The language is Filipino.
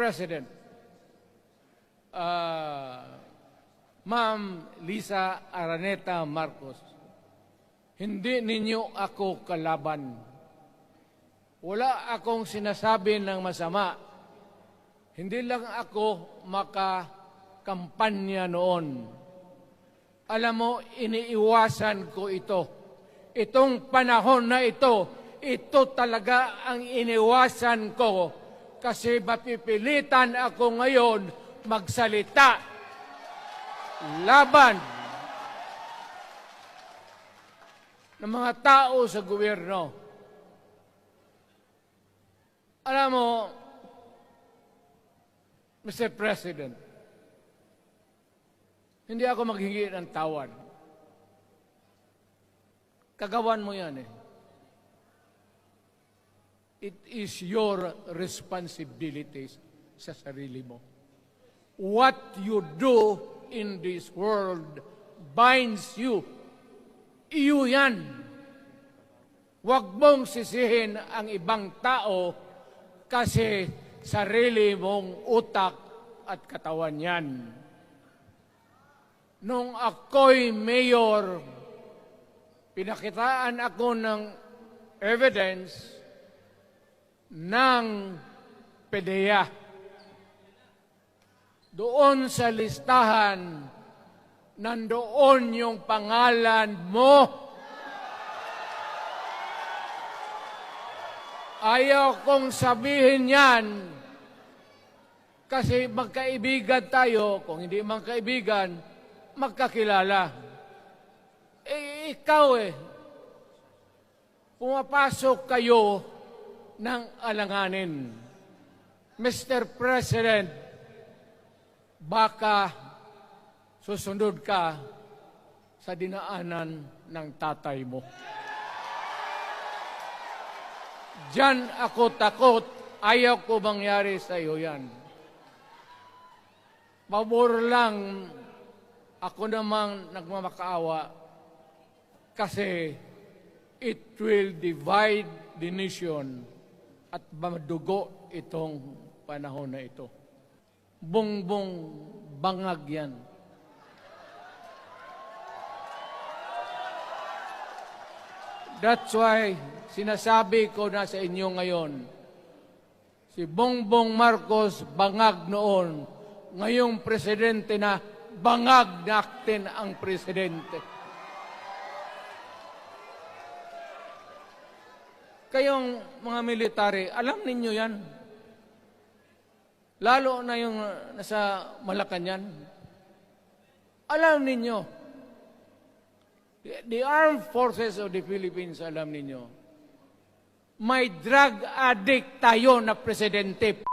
President, uh, Ma'am Lisa Araneta Marcos, hindi ninyo ako kalaban. Wala akong sinasabi ng masama. Hindi lang ako makakampanya noon. Alam mo, iniiwasan ko ito. Itong panahon na ito, ito talaga ang iniwasan ko kasi mapipilitan ako ngayon magsalita laban ng mga tao sa gobyerno. Alam mo, Mr. President, hindi ako maghingi ng tawad. Kagawan mo yan eh. It is your responsibilities sa sarili mo. What you do in this world binds you. Iyo yan. Huwag mong sisihin ang ibang tao kasi sarili mong utak at katawan yan. Nung ako'y mayor, pinakitaan ako ng evidence ng PDEA. Doon sa listahan, nandoon yung pangalan mo. Ayaw kong sabihin yan kasi magkaibigan tayo, kung hindi man kaibigan, magkakilala. Eh, ikaw eh, pumapasok kayo ng alanganin. Mr. President, baka susunod ka sa dinaanan ng tatay mo. Diyan ako takot. Ayaw ko mangyari sa iyo yan. Pabor lang ako namang nagmamakaawa kasi it will divide the nation at madugo itong panahon na ito. Bongbong bangag yan. That's why sinasabi ko na sa inyo ngayon, si Bongbong Marcos bangag noon, ngayong presidente na bangag natin ang presidente. Kayong mga military, alam ninyo yan. Lalo na yung uh, nasa Malacanang. Alam ninyo, the, armed forces of the Philippines, alam ninyo, may drug addict tayo na presidente.